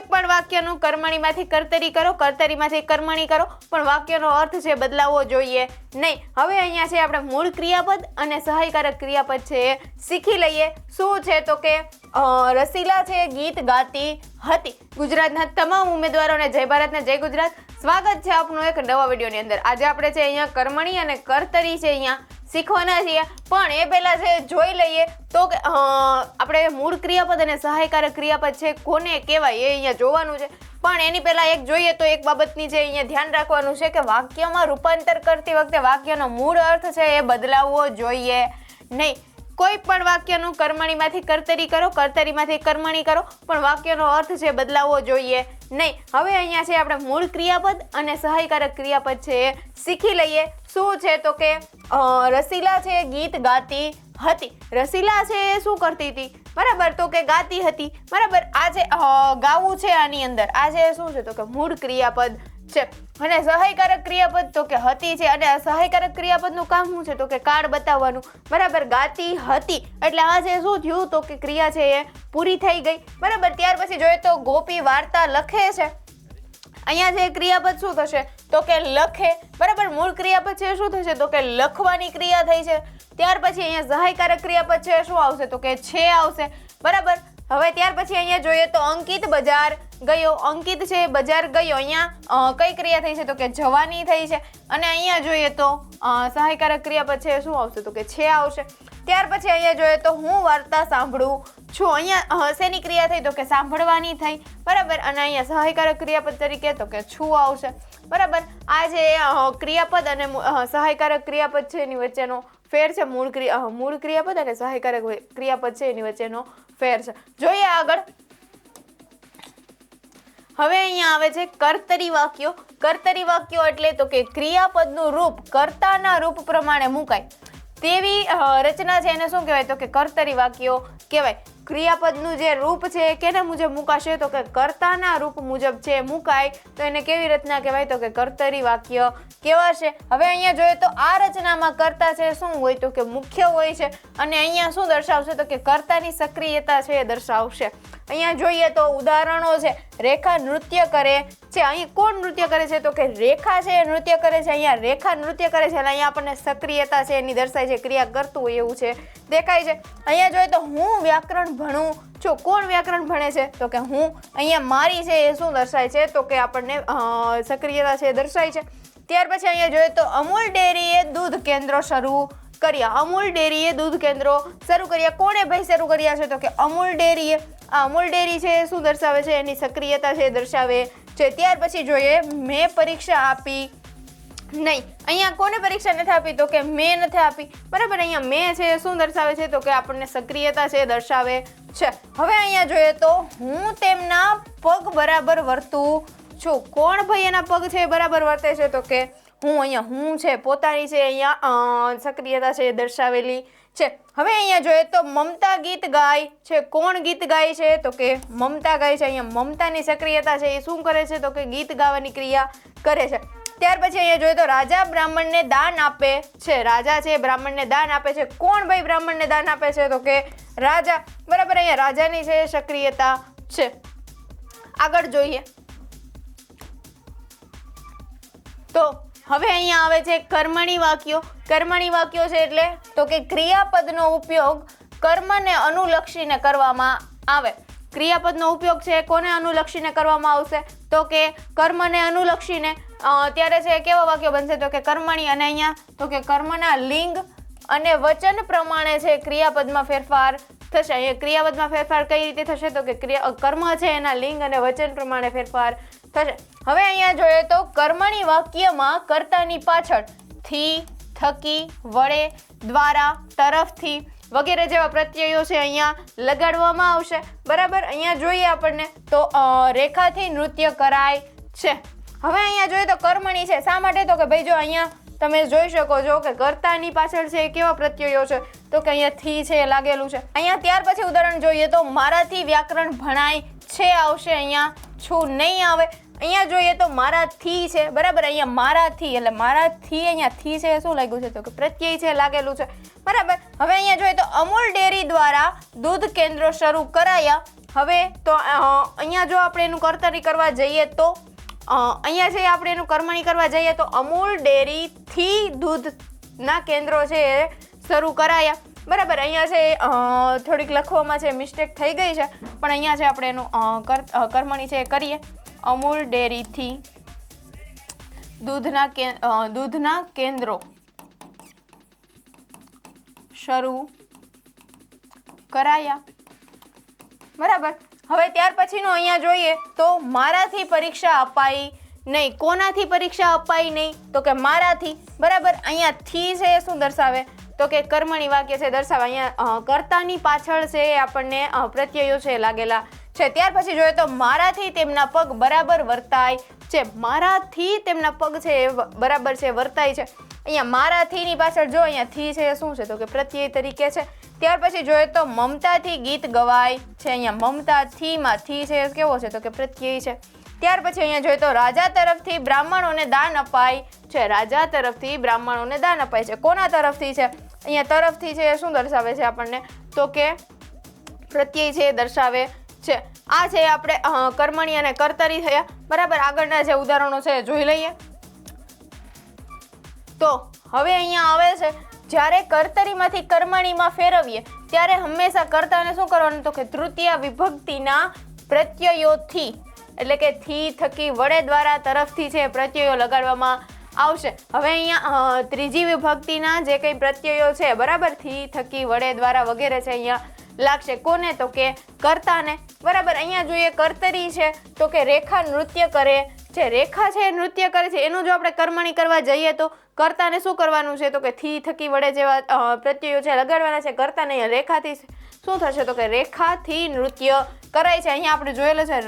કોઈ પણ વાક્યનું કર્મણીમાંથી કર્તરી કરો, કર્તરીમાંથી કર્મણી કરો, પણ વાક્યનો અર્થ છે બદલાવવો જોઈએ નહીં. હવે અહીંયા છે આપણે મૂળ ક્રિયાપદ અને સહાયકારક ક્રિયાપદ છે. એ શીખી લઈએ શું છે તો કે રસીલા છે ગીત ગાતી હતી. ગુજરાતના તમામ ઉમેદવારોને જય ભારત ને જય ગુજરાત. સ્વાગત છે આપનું એક નવા વિડીયોની અંદર. આજે આપણે છે અહીંયા કર્મણી અને કર્તરી છે અહીંયા. શીખવાના છીએ. પણ એ પહેલાં જે જોઈ લઈએ તો આપણે મૂળ ક્રિયાપદ અને સહાયકારક ક્રિયાપદ છે, કોને કહેવાય એ અહીંયા જોવાનું છે. પણ એની પહેલાં એક જોઈએ તો એક બાબતની જે અહીંયા ધ્યાન રાખવાનું છે કે વાક્યમાં રૂપાંતર કરતી વખતે વાક્યનો મૂળ અર્થ છે એ બદલાવવો જોઈએ નહીં. કોઈ પણ વાક્યનું કર્મણીમાંથી કર્તરી કરો, કર્તરીમાંથી કર્મણી કરો, પણ વાક્યનો અર્થ છે બદલાવવો જોઈએ નહીં. હવે અહીંયા છે આપણે મૂળ ક્રિયાપદ અને સહાયકારક ક્રિયાપદ છે. એ શીખી લઈએ શું છે તો કે રસીલા છે ગીત ગાતી હતી. રસીલા છે એ શું કરતી હતી? બરાબર, તો કે ગાતી હતી. બરાબર આ જે ગાવું છે આની અંદર. આ જે શું છે તો કે મૂળ ક્રિયાપદ છે. અને સહાયકારક ક્રિયાપદ તો કે હતી છે. અને સહાયકારક ક્રિયાપદનું કામ શું છે? તો કે કાર્ડ બતાવવાનું. બરાબર, ગાતી હતી. એટલે આ જે શું થયું? તો કે ક્રિયા છે એ પૂરી થઈ ગઈ. બરાબર, ત્યાર પછી જોઈએ તો ગોપી વાર્તા લખે છે. અહીંયા જે ક્રિયાપદ શું થશે? તો કે લખે. બરાબર, મૂળ ક્રિયાપદ છે શું થશે? તો કે લખવાની ક્રિયા થઈ છે. ત્યાર પછી અહીંયા સહાયકારક ક્રિયાપદ છે શું આવશે? તો કે છે આવશે. બરાબર હવે ત્યાર પછી અહીંયા જોઈએ તો અંકિત બજાર ગયો. અંકિત છે, બજાર ગયો. અહીંયા કઈ ક્રિયા થઈ છે? તો કે જવાની થઈ છે. અને અહીંયા જોઈએ તો સહાયકારક ક્રિયાપદ છે, શું આવશે? તો કે છે આવશે. ત્યાર પછી અહીંયા જોઈએ તો હું વાર્તા સાંભળું છું. અહીંયા શેની ક્રિયા થઈ? તો કે સાંભળવાની થઈ. બરાબર? અને અહીંયા સહાયકારક ક્રિયાપદ તરીકે તો કે છું આવશે. બરાબર? આ જે ક્રિયાપદ અને સહાયકારક ક્રિયાપદ છે એની વચ્ચેનો ફેર છે. મૂળ ક્રિયા મૂળ ક્રિયાપદ અને સહાયકારક ક્રિયાપદ છે એની વચ્ચેનો ફેર છે. જોઈએ આગળ. હવે અહીંયા આવે છે કર્તરી વાક્યો. કર્તરી વાક્યો એટલે તો કે ક્રિયાપદનું રૂપ કર્તાના રૂપ પ્રમાણે મુકાય. તેવી રચના છે એને શું કહેવાય? તો કે કર્તરી વાક્યો કહેવાય. ક્રિયાપદનું જે રૂપ છે એ કેના મુજબ મુકાશે? તો કે કર્તાના રૂપ મુજબ છે મુકાય, તો એને કેવી રચના કહેવાય? તો કે કર્તરી વાક્ય કહેવાશે. હવે અહીંયા જોઈએ તો આ રચનામાં કર્તા છે, શું હોય? તો કે મુખ્ય હોય છે. અને અહીંયા શું દર્શાવશે? તો કે કર્તાની સક્રિયતા છે એ દર્શાવશે. અહીંયા જોઈએ તો ઉદાહરણો છે. રેખા નૃત્ય કરે છે. અહીં કોણ નૃત્ય કરે છે? તો કે રેખા છે એ નૃત્ય કરે છે. અહીંયા રેખા નૃત્ય કરે છે. અને અહીંયા આપણને સક્રિયતા છે એની દર્શાય છે. ક્રિયા કરતું હોય એવું છે. દેખાય છે. અહીંયા જોઈએ તો હું વ્યાકરણ ભણું છું. કોણ વ્યાકરણ ભણે છે? તો કે હું. અહીંયા મારી છે એ શું દર્શાય છે? તો કે આપણને સક્રિયતા છે એ દર્શાય છે. ત્યાર પછી અહીંયા જોઈએ તો અમૂલ ડેરીએ દૂધ કેન્દ્રો શરૂ કર્યા. અમૂલ ડેરીએ દૂધ કેન્દ્રો શરૂ કર્યા. કોણે ભાઈ શરૂ કર્યા છે? તો કે અમૂલ ડેરીએ. આ અમૂલ ડેરી છે એ શું દર્શાવે છે? એની સક્રિયતા છે દર્શાવે છે. ત્યાર પછી જોઈએ મેં પરીક્ષા આપી. નહીં, અહીંયા કોને પરીક્ષા નથી આપી? તો કે મેં નથી આપી. બરાબર, અહીંયા મેં છે, શું દર્શાવે છે? તો કે આપણને સક્રિયતા છે, દર્શાવે છે. હવે અહીંયા જોઈએ તો હું તેમના પગ બરાબર વર્તું છું. કોણ ભાઈ એના પગ છે બરાબર વર્તે છે? તો કે હું અહીંયા હું છે, પોતાની છે, અહીંયા સક્રિયતા છે દર્શાવેલી છે. હવે અહીંયા જોઈએ તો મમતા ગીત ગાય છે. કોણ ગીત ગાય છે? તો કે મમતા ગાય છે. અહીંયા મમતાની સક્રિયતા છે. એ શું કરે છે? તો કે ગીત ગાવાની ક્રિયા કરે છે. ત્યાર પછી અહીંયા જોઈએ તો રાજા બ્રાહ્મણને દાન આપે છે. રાજા છે બ્રાહ્મણને દાન આપે છે. કોણ ભાઈ બ્રાહ્મણને દાન આપે છે? તો કે રાજા. બરાબર, અહીંયા રાજાની છે સક્રિયતા છે. આગળ જોઈએ. તો હવે અહીંયા આવે છે કર્મણી વાક્યો. કર્મણી વાક્યો છે એટલે તો કે ક્રિયાપદનો ઉપયોગ કર્મને અનુલક્ષીને કરવામાં આવે. ક્રિયાપદનો ઉપયોગ છે કોને અનુલક્ષીને કરવામાં આવશે? તો કે કર્મને અનુલક્ષીને ત્યારે છે, કેવા વાક્યો બનશે? તો કે કર્મણી અને અહીંયા, તો કે કર્મના લિંગ અને વચન પ્રમાણે છે, ક્રિયાપદમાં ફેરફાર થશે. અહીંયા ક્રિયાપદમાં ફેરફાર કઈ રીતે થશે? તો કે ક્રિયા કર્મ છે, એના લિંગ અને વચન પ્રમાણે ફેરફાર થશે. હવે અહીંયા જોઈએ તો કર્મણી વાક્યમાં કર્તાની પાછળથી, થકી વડે દ્વારા, તરફથી વગેરે જેવા પ્રત્યયો છે અહીંયા લગાડવામાં આવશે. બરાબર? અહીંયા જોઈએ આપણને તો રેખાથી નૃત્ય કરાય છે. હવે અહીંયા જોઈએ તો કર્મણી છે. શા માટે? તો કે ભાઈ જો અહીંયા તમે જોઈ શકો છો કે કર્તાની પાછળ છે કેવા પ્રત્યયો છે. તો કે અહીંયા થી છે લાગેલું છે. અહીંયા ત્યાર પછી ઉદાહરણ જોઈએ તો મારાથી વ્યાકરણ ભણાય છે, આવશે અહીંયા. છું નહીં આવે. અહીંયા જોઈએ તો મારાથી છે. બરાબર? અહીંયા મારાથી, એટલે મારાથી અહીંયા થી છે શું લાગ્યું છે? તો કે પ્રત્યય છે લાગેલું છે. બરાબર? હવે અહીંયા જોઈએ તો અમૂલ ડેરી દ્વારા દૂધ કેન્દ્રો શરૂ કરાયા. હવે તો અહીંયા જો આપણે એનું કર્તરી કરવા જઈએ તો અહીંયા જે આપણે એનું કર્મણી કરવા જઈએ તો અમૂલ ડેરીથી દૂધના કેન્દ્રો છે એ શરૂ કરાયા. બરાબર, અહીંયા છે થોડીક લખવામાં છે મિસ્ટેક થઈ ગઈ છે, પણ અહીંયા છે આપણે એનું કરમણી છે એ કરીએ. અમૂલ ડેરીથી દૂધના કે દૂધના કેન્દ્રો શરૂ કરાયા. બરાબર. હવે ત્યાર પછીનું અહીંયા જોઈએ તો મારાથી પરીક્ષા અપાઈ નહીં, કોનાથી પરીક્ષા અપાઈ નહીં? તો કે મારાથી. બરાબર, અહીંયા થી છે એ શું દર્શાવે? તો કે કર્મણી વાક્ય છે દર્શાવે. અહીંયા કરતાની પાછળ છે એ આપણને પ્રત્યયો છે લાગેલા છે. ત્યાર પછી જોઈએ તો મારાથી તેમના પગ બરાબર વર્તાય છે મારાથી તેમના પગ છે એ બરાબર છે, વર્તાય છે. અહીંયા મારાથીની પાછળ જો અહીંયા થી છે એ શું છે? તો કે પ્રત્યય તરીકે છે. ત્યાર પછી જોઈએ તો મમતાથી ગીત ગવાય છે. અહીંયા મમતાથી માં થી છે કેવો છે? તો કે પ્રત્યય છે. ત્યાર પછી અહીંયા જોઈએ તો રાજા તરફથી બ્રાહ્મણોને દાન અપાય છે. રાજા તરફથી બ્રાહ્મણોને દાન અપાય છે. કોના તરફથી છે? અહીંયા તરફથી છે એ શું દર્શાવે છે આપણને? તો કે પ્રત્યય છે એ દર્શાવે છે. આ છે આપણે કર્મણી અને કર્તરી થયા. બરાબર, આગળના જે ઉદાહરણો છે જોઈ લઈએ. તો હવે અહીંયા આવે છે, જ્યારે કર્તરીમાંથી કર્મણીમાં ફેરવીએ, ત્યારે હંમેશા કર્તાને શું કરવાનું? તો કે તૃતીય વિભક્તિના પ્રત્યયોથી, એટલે કે થી થકી વડે દ્વારા તરફથી છે પ્રત્યયો લગાડવામાં આવશે. હવે અહીંયા ત્રીજી વિભક્તિના જે કંઈ પ્રત્યયો છે, બરાબર, થી થકી વડે દ્વારા વગેરે છે અહીંયા લાગશે. કોને? તો કે કર્તાને. બરાબર, અહીંયા જોઈએ કર્તરી છે, તો કે રેખા નૃત્ય કરે. જે રેખા છે એ નૃત્ય કરે છે, એનું જો આપણે કર્મણી કરવા જઈએ તો કર્તાને શું કરવાનું છે? તો કે થી થકી વડે જેવા પ્રત્યયો છે લગાડવાના છે. કર્તાને અહીંયા રેખાથી શું થશે? તો કે રેખાથી નૃત્ય કરાય છે. અહીંયા આપણે જોયેલું છે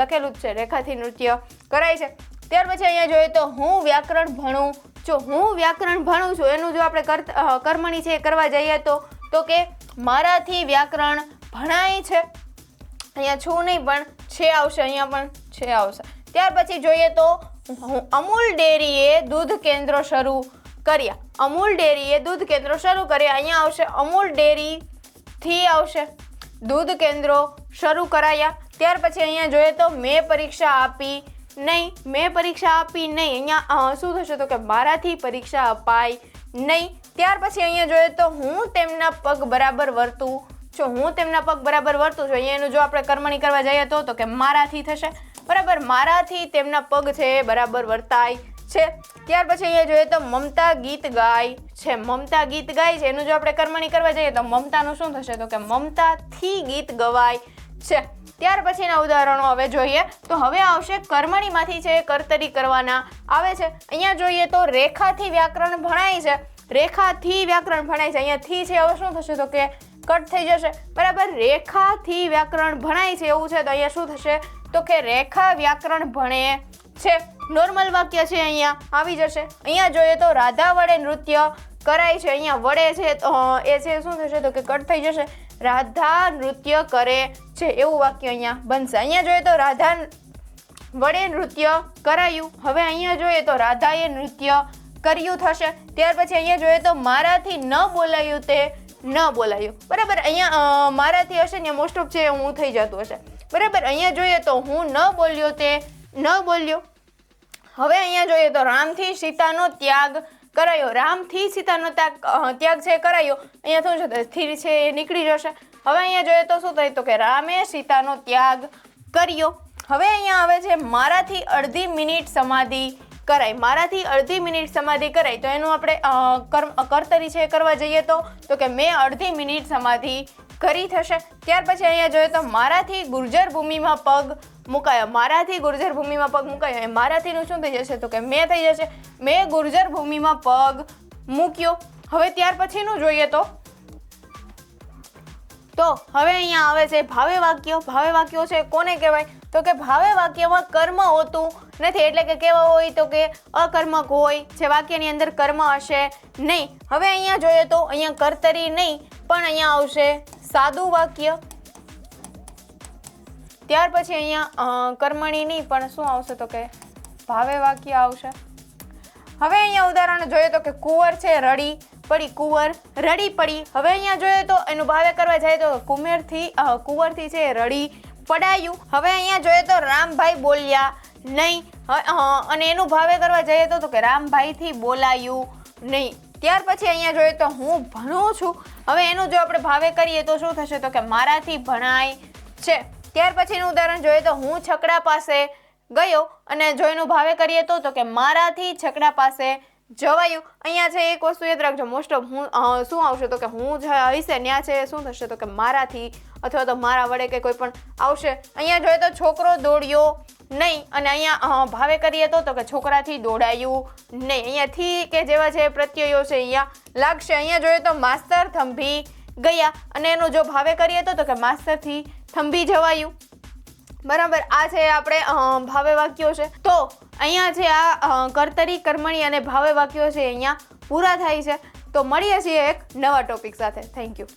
લખેલું જ છે, રેખાથી નૃત્ય કરાય છે. ત્યાર પછી અહીંયા જોઈએ તો હું વ્યાકરણ ભણું. જો હું વ્યાકરણ ભણું છું, એનું જો આપણે કર્મણી છે એ કરવા જઈએ તો તો કે મારાથી વ્યાકરણ ભણાય છે. અહીંયા છું નહીં, પણ છે આવશે, અહીંયા પણ છે આવશે. ત્યાર પછી જોઈએ તો અમૂલ ડેરીએ દૂધ કેન્દ્રો શરૂ કર્યા. અમૂલ ડેરીએ દૂધ કેન્દ્રો શરૂ કર્યા. અહીંયા આવશે અમૂલ ડેરીથી આવશે. દૂધ કેન્દ્રો શરૂ કરાયા. ત્યાર પછી અહીંયા જોઈએ તો મેં પરીક્ષા આપી નહીં. મેં પરીક્ષા આપી નહીં. અહીંયા શું થશે તો કે મારાથી પરીક્ષા અપાય નહીં. ત્યાર પછી અહીંયા જોઈએ તો હું તેમના પગ બરાબર વર્તું. જો હું તેમના પગ બરાબર વર્તું છું અહીંયા એનું જો આપણે કર્મણી કરવા જઈએ તો તો કે મારાથી થશે. બરાબર, મારાથી તેમના પગ છે બરાબર વર્તાય છે. ત્યાર પછી અહીંયા જોઈએ તો મમતા ગીત ગાય છે. મમતા ગીત ગાય છે. એનું જો આપણે કર્મણી કરવા જઈએ તો મમતાનું શું થશે? તો કે મમતાથી ગીત ગવાય છે. ત્યાર પછીના ઉદાહરણો હવે જોઈએ. તો હવે આવશે કર્મણીમાંથી છે કર્તરી કરવાના. આવે છે. અહીંયા જોઈએ તો રેખાથી વ્યાકરણ ભણાય છે. રેખાથી વ્યાકરણ ભણાય છે. અહીંયા થી છે, હવે શું થશે? તો કે કટ થઈ જશે. બરાબર, રેખાથી વ્યાકરણ ભણાય છે એવું છે, તો અહીંયા શું થશે? તો કે રેખા વ્યાકરણ ભણે છે. નોર્મલ વાક્ય છે અહીંયા, આવી જશે. અહીંયા જોઈએ તો રાધા વડે નૃત્ય કરાય છે. અહીંયા વડે છે, તો એ છે, શું થશે? તો કે કટ થઈ જશે. રાધા નૃત્ય કરે છે, એવું વાક્ય અહીંયા બનશે. અહીંયા જોઈએ તો રાધા વડે નૃત્ય કરાયું. હવે અહીંયા જોઈએ તો રાધાએ નૃત્ય કર્યું થશે. ત્યાર પછી અહીંયા જોઈએ તો મારાથી ન બોલાયું તે ન બોલાયું. બરાબર? અહીંયા મારાથી હશે ને મોસ્ટ ઓફ છે હું થઈ જતું હશે. બરાબર? અહીંયા જોઈએ તો હું ન બોલ્યો તે ન બોલ્યો. હવે અહીંયા જોઈએ તો રામથી સીતાનો ત્યાગ કરાયો. રામથી સીતાનો ત્યાગ ત્યાગ છે કરાયો. અહીંયા શું છે? સ્થિર છે એ નીકળી જશે. હવે અહીંયા જોઈએ તો શું થાય તો કે રામે સીતાનો ત્યાગ કર્યો. હવે અહીંયા આવે છે મારાથી અડધી મિનિટ સમાધિ કરાય. મારાથી અડધી મિનિટ સમાધિ કરાય. તો એનું આપણે કર્તરી છે કરવા જઈએ તો? તો કે મેં અડધી મિનિટ સમાધિ કરી થશે. ત્યાર પછી અહીંયા જોઈએ તો મારાથી ગુર્જર ભૂમિમાં પગ મુકાયો. મારાથી ગુર્જર ભૂમિમાં પગ મુકાયો. એ મારાથીનું શું થઈ જશે? તો કે મેં થઈ જશે. મેં ગુર્જર ભૂમિમાં પગ મૂક્યો. હવે ત્યાર પછીનું જોઈએ તો? તો હવે અહીંયા આવે છે ભાવે વાક્યો. ભાવે વાક્યો છે કોને કહેવાય? તો કે ભાવે વાક્યમાં કર્મ હોતું નથી. એટલે કે કેવા હોય તો કે અકર્મક હોય, જે વાક્યની અંદર કર્મ હશે નહીં. હવે અહીંયા જોઈએ તો અહીંયા કર્તરી નહીં, પણ અહીંયા આવશે સાદું વાક્ય. ત્યાર પછી અહીંયા કર્મણી નહીં, પણ શું આવશે તો કે ભાવે વાક્ય આવશે. હવે અહીંયા ઉદાહરણ જોઈએ તો કે કુંવર છે રડી પડી, કુંવર રડી પડી. હવે અહીંયા જોઈએ તો એનું ભાવે કરવા જાય તો કુમેરથી કુંવરથી છે રડી પડાયું. હવે અહીંયા જોઈએ તો રામભાઈ બોલ્યા નહીં. અને એનું ભાવે કરવા જઈએ તો કે રામભાઈથી બોલાયું નહીં. ત્યાર પછી અહીંયા જોઈએ તો હું ભણું છું. હવે એનું જો આપણે ભાવે કરીએ તો શું થશે? તો કે મારાથી ભણાય છે. ત્યાર પછીનું ઉદાહરણ જોઈએ તો હું છકડા પાસે ગયો અને જો એનું ભાવે કરીએ તો તો કે મારાથી છકડા પાસે જવાયું. અહીંયા છે એક વસ્તુ યાદ રાખજો. મોસ્ટ ઓફ હું શું આવશે? તો કે હું હશે ત્યાં છે. શું થશે? તો કે મારાથી અથવા તો મારા વડે કે કોઈ પણ આવશે. અહીંયા જોઈએ તો છોકરો દોડ્યો નહીં અને અહીંયા ભાવે કરીએ તો તો કે છોકરાથી દોડાયું નહીં. અહીંયાથી કે જેવા છે પ્રત્યયો છે અહીંયા લાગશે. અહીંયા જોઈએ તો માસ્તર થંભી ગયા અને એનું જો ભાવે કરીએ તો તો કે માસ્તરથી થંભી જવાયું. બરાબર, આ છે આપણે ભાવે વાક્યો છે. તો અહીંયા છે આ કર્તરી, કર્મણી અને ભાવે વાક્યો છે અહીંયા પૂરા થાય છે. તો મળીએ છીએ એક નવા ટોપિક સાથે. Thank you